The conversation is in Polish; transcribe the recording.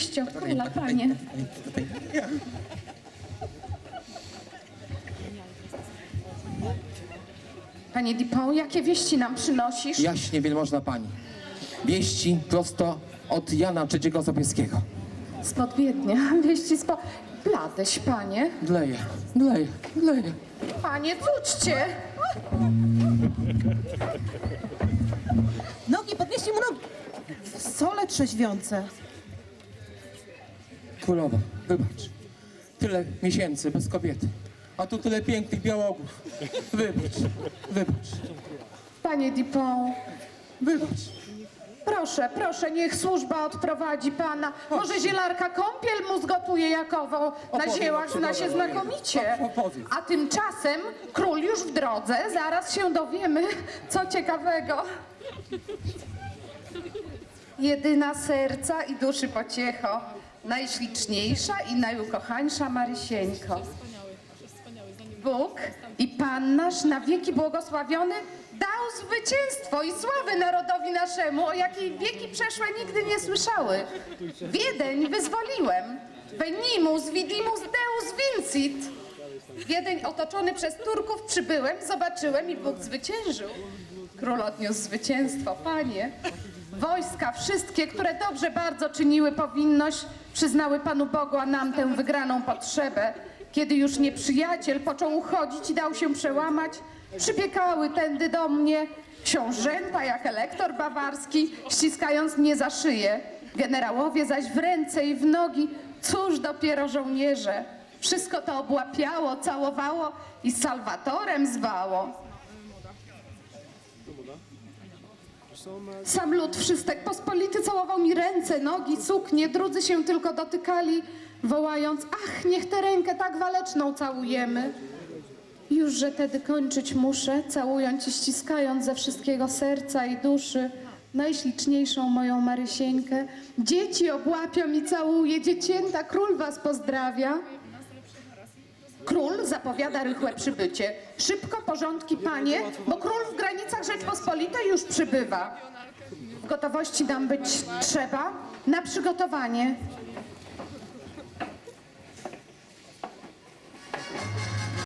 Oczywiście, króla, panie. Panie Dupont, jakie wieści nam przynosisz? Jaśnie wielmożna pani. Wieści prosto od Jana III Sobieskiego. Spod Wiednia, wieści spo... Bladeś, panie. Dleje, dleje, dleje. Panie, cudźcie! Nogi, podnieście mu nogi. Sole trzeźwiące. Królowa, wybacz. Tyle miesięcy bez kobiety. A tu tyle pięknych białogów. Wybacz, wybacz, Panie Dupont, wybacz. proszę, proszę, niech służba odprowadzi pana. Może zielarka kąpiel mu zgotuje jakowo. Na Opowiem, ziełach zna się znakomicie. Opowiem. A tymczasem król już w drodze, zaraz się dowiemy, co ciekawego. Jedyna serca i duszy pociecho, najśliczniejsza i najukochańsza Marysieńko. Bóg i Pan nasz na wieki błogosławiony dał zwycięstwo i sławę narodowi naszemu, o jakiej wieki przeszłe nigdy nie słyszały. Wiedeń wyzwoliłem. Venimus, vidimus deus vincit. Wiedeń otoczony przez Turków przybyłem, zobaczyłem i Bóg zwyciężył. Król odniósł zwycięstwo, panie. Wojska wszystkie, które dobrze bardzo czyniły powinność, przyznały Panu Bogu, a nam tę wygraną potrzebę. Kiedy już nieprzyjaciel począł uchodzić i dał się przełamać, przybiegały tędy do mnie książęta jak elektor bawarski, ściskając mnie za szyję. Generałowie zaś w ręce i w nogi, cóż dopiero żołnierze. Wszystko to obłapiało, całowało i salwatorem zwało. Sam lud wszystek pospolity całował mi ręce, nogi, suknie, drudzy się tylko dotykali, wołając, ach, niech tę rękę tak waleczną całujemy. Już, że tedy kończyć muszę, całując i ściskając ze wszystkiego serca i duszy najśliczniejszą moją Marysieńkę. Dzieci obłapią i całuje, dziecięta, król was pozdrawia. Król zapowiada rychłe przybycie. Szybko porządki, panie, bo król w granicach Rzeczpospolitej już przybywa. Gotowości nam być trzeba na przygotowanie.